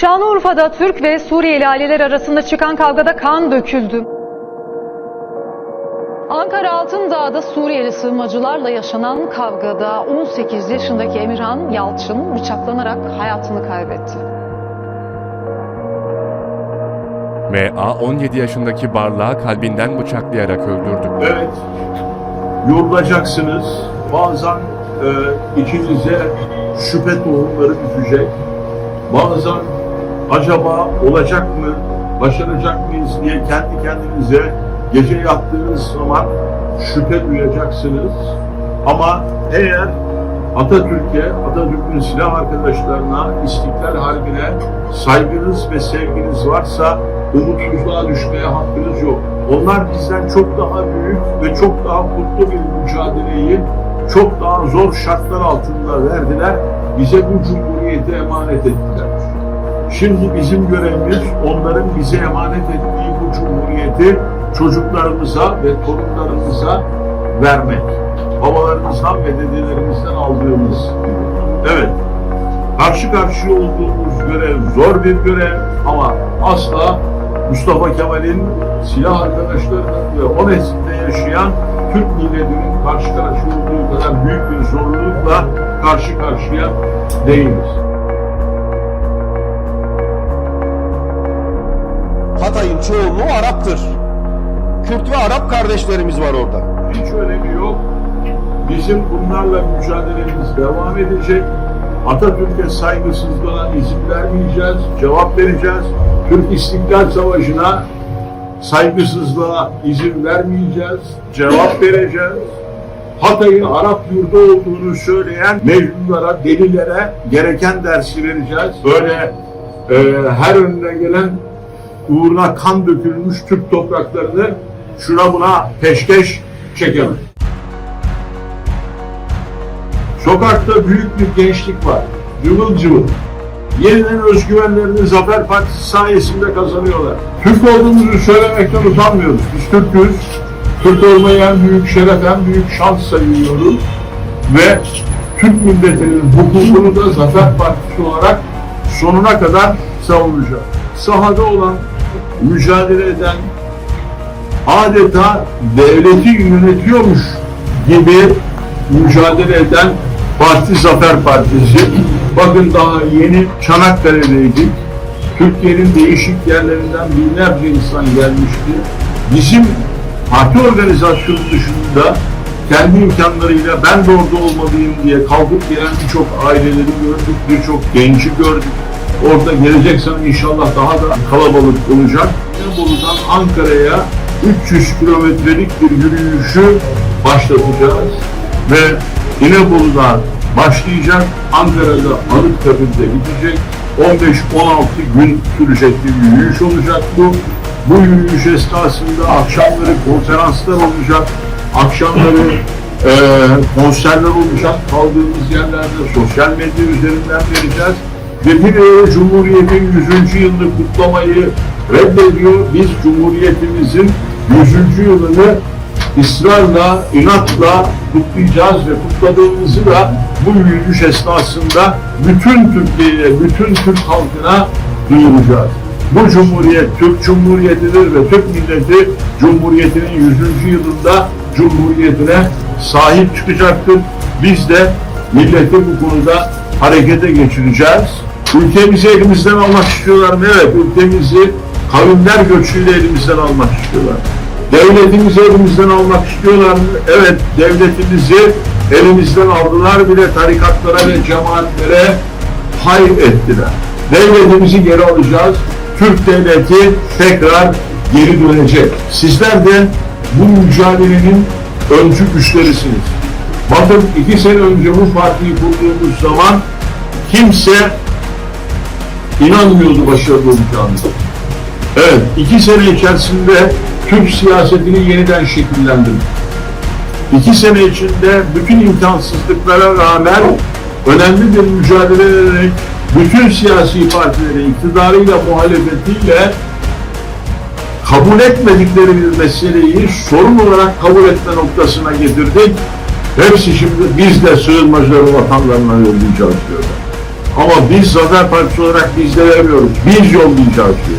Şanlıurfa'da Türk ve Suriyeli aileler arasında çıkan kavgada kan döküldü. Ankara Altındağ'da Suriyeli sığınmacılarla yaşanan kavgada 18 yaşındaki Emirhan Yalçın bıçaklanarak hayatını kaybetti. M.A. 17 yaşındaki Barlağı kalbinden bıçaklayarak öldürdü. Evet, yorulacaksınız. Bazen e, içinize şüphe tohumları düşecek. Bazen acaba olacak mı, başaracak mıyız diye kendi kendinize gece yattığınız zaman şüphe duyacaksınız. Ama eğer Atatürk'e, Atatürk'ün silah arkadaşlarına, İstiklal Harbi'ne saygınız ve sevginiz varsa umutsuzluğa düşmeye hakkınız yok. Onlar bizden çok daha büyük ve çok daha mutlu bir mücadeleyi çok daha zor şartlar altında verdiler. Bize bu cumhuriyeti emanet ettiler. Şimdi bizim görevimiz onların bize emanet ettiği bu cumhuriyeti çocuklarımıza ve torunlarımıza vermek. Babalarımızdan ve dedelerimizden aldığımız. Evet, karşı karşıya olduğumuz görev zor bir görev ama asla Mustafa Kemal'in silah arkadaşlarının ve o neslinde yaşayan Türk milletinin karşı karşıya olduğu kadar büyük bir zorlukla karşı karşıya değiliz. Hatay'ın çoğunluğu Arap'tır. Kürt ve Arap kardeşlerimiz var orada. Hiç önemi yok. Bizim bunlarla mücadelemiz devam edecek. Atatürk'e saygısızlığa izin vermeyeceğiz, cevap vereceğiz. Türk İstiklal Savaşı'na saygısızlığa izin vermeyeceğiz, cevap vereceğiz. Hatay'ın Arap yurdu olduğunu söyleyen mecnunlara, delilere gereken dersi vereceğiz. Böyle e, her önüne gelen uğruna kan dökülmüş Türk topraklarını şuna buna peşkeş çekemez. Sokakta büyük bir gençlik var. Cıvıl cıvıl. Yeniden özgüvenlerini Zafer Partisi sayesinde kazanıyorlar. Türk olduğumuzu söylemekten utanmıyoruz. Biz Türk'üz. Türk olmayı en büyük şeref, en büyük şans sayıyoruz. Ve Türk milletinin hukukunu da Zafer Partisi olarak sonuna kadar savunacağız. Sahada olan, mücadele eden, adeta devleti yönetiyormuş gibi mücadele eden Parti Zafer Partisi. Bakın daha yeni Çanakkale'deydik. Türkiye'nin değişik yerlerinden binlerce insan gelmişti. Bizim parti organizasyonu dışında kendi imkanlarıyla ben de orada olmalıyım diye kalkıp gelen birçok aileleri gördük, birçok genci gördük. Orada gelecek sene inşallah daha da kalabalık olacak. Bolu'dan Ankara'ya 300 kilometrelik bir yürüyüşü başlatacağız ve İnebolu'dan başlayacak, Ankara'da Anıtkabir'de bitecek. 15-16 gün sürecek bir yürüyüş olacak bu. Bu yürüyüş esnasında akşamları konferanslar olacak, akşamları e, konserler olacak, kaldığımız yerlerde sosyal medya üzerinden vereceğiz. Yere Cumhuriyet'in 100. yılını kutlamayı reddediyor. Biz Cumhuriyetimizin 100. yılını ısrarla, inatla kutlayacağız ve kutladığımızı da bu yürüyüş esnasında bütün Türkiye'ye, bütün Türk halkına duyuracağız. Bu Cumhuriyet Türk Cumhuriyetidir ve Türk milleti Cumhuriyetinin 100. yılında Cumhuriyetine sahip çıkacaktır. Biz de milleti bu konuda harekete geçireceğiz. Ülkemizi elimizden almak istiyorlar mı? Evet, ülkemizi kavimler göçüyle elimizden almak istiyorlar. Devletimizi elimizden almak istiyorlar mı? Evet, devletimizi elimizden aldılar bile tarikatlara ve cemaatlere pay ettiler. Devletimizi geri alacağız. Türk devleti tekrar geri dönecek. Sizler de bu mücadelenin öncü güçlerisiniz. Bakın iki sene önce bu partiyi kurduğumuz zaman kimse inanmıyordu başarılı olacağımıza. Evet, iki sene içerisinde Türk siyasetini yeniden şekillendirdik. İki sene içinde bütün imkansızlıklara rağmen önemli bir mücadele ederek bütün siyasi partileri iktidarıyla muhalefetiyle kabul etmedikleri bir meseleyi sorun olarak kabul etme noktasına getirdik. Hepsi şimdi biz de sığınmacıları vatanlarına yollayacağız diyorlar. Ama biz Zafer Partisi olarak biz de vermiyoruz. Biz yollayacağız diyor.